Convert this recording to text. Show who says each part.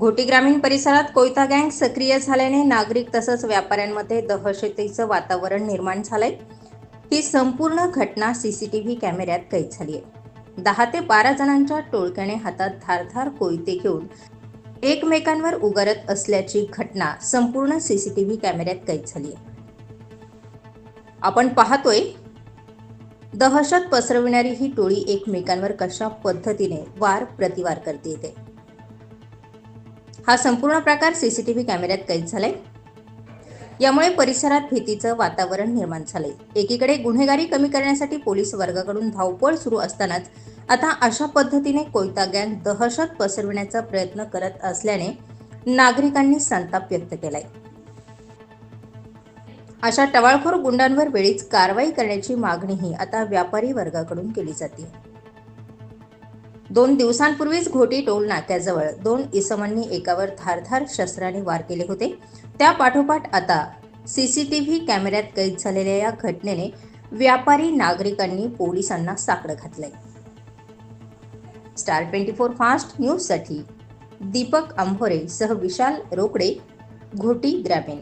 Speaker 1: घोटी ग्रामीण परिसरात कोयता गँग सक्रिय झाल्याने नागरिक तसंच व्यापाऱ्यांमध्ये दहशतीचं वातावरण निर्माण झालंय. ही संपूर्ण घटना सीसीटीव्ही कॅमेऱ्यात कैद झाली आहे. दहा ते बारा जणांच्या टोळक्याने हातात धारधार कोयते घेऊन एकमेकांवर उगारत असल्याची घटना संपूर्ण सीसीटीव्ही कॅमेऱ्यात कैद झाली आहे. आपण पाहतोय दहशत पसरविणारी ही टोळी एकमेकांवर कशा पद्धतीने वार प्रतिवार करते येते हा संपूर्ण प्रकार सीसीटीव्ही कॅमेऱ्यात कैद झालाय. यामुळे परिसरात भीतीचं वातावरण निर्माण झालंय. एकीकडे गुन्हेगारी कमी करण्यासाठी पोलीस वर्गाकडून धावपळ सुरू असतानाच आता अशा पद्धतीने कोयता गँग दहशत पसरविण्याचा प्रयत्न करत असल्याने नागरिकांनी संताप व्यक्त केलाय. अशा टवाळखोर गुंडांवर वेळीच कारवाई करण्याची मागणीही आता व्यापारी वर्गाकडून केली जाते. दोन दिवसांपूर्वीच घोटी टोल नाक्याजवळ दोन इसमांनी एकावर धारधार शस्त्राने वार केले होते. त्या पाठोपाठ आता व्ही कॅमेऱ्यात कैद झालेल्या या घटनेने व्यापारी नागरिकांनी पोलिसांना साकडं घातलंय. स्टार ट्वेंटी फोर फास्ट न्यूजसाठी दीपक आंभोरे सह विशाल रोकडे घोटी ग्रामीण.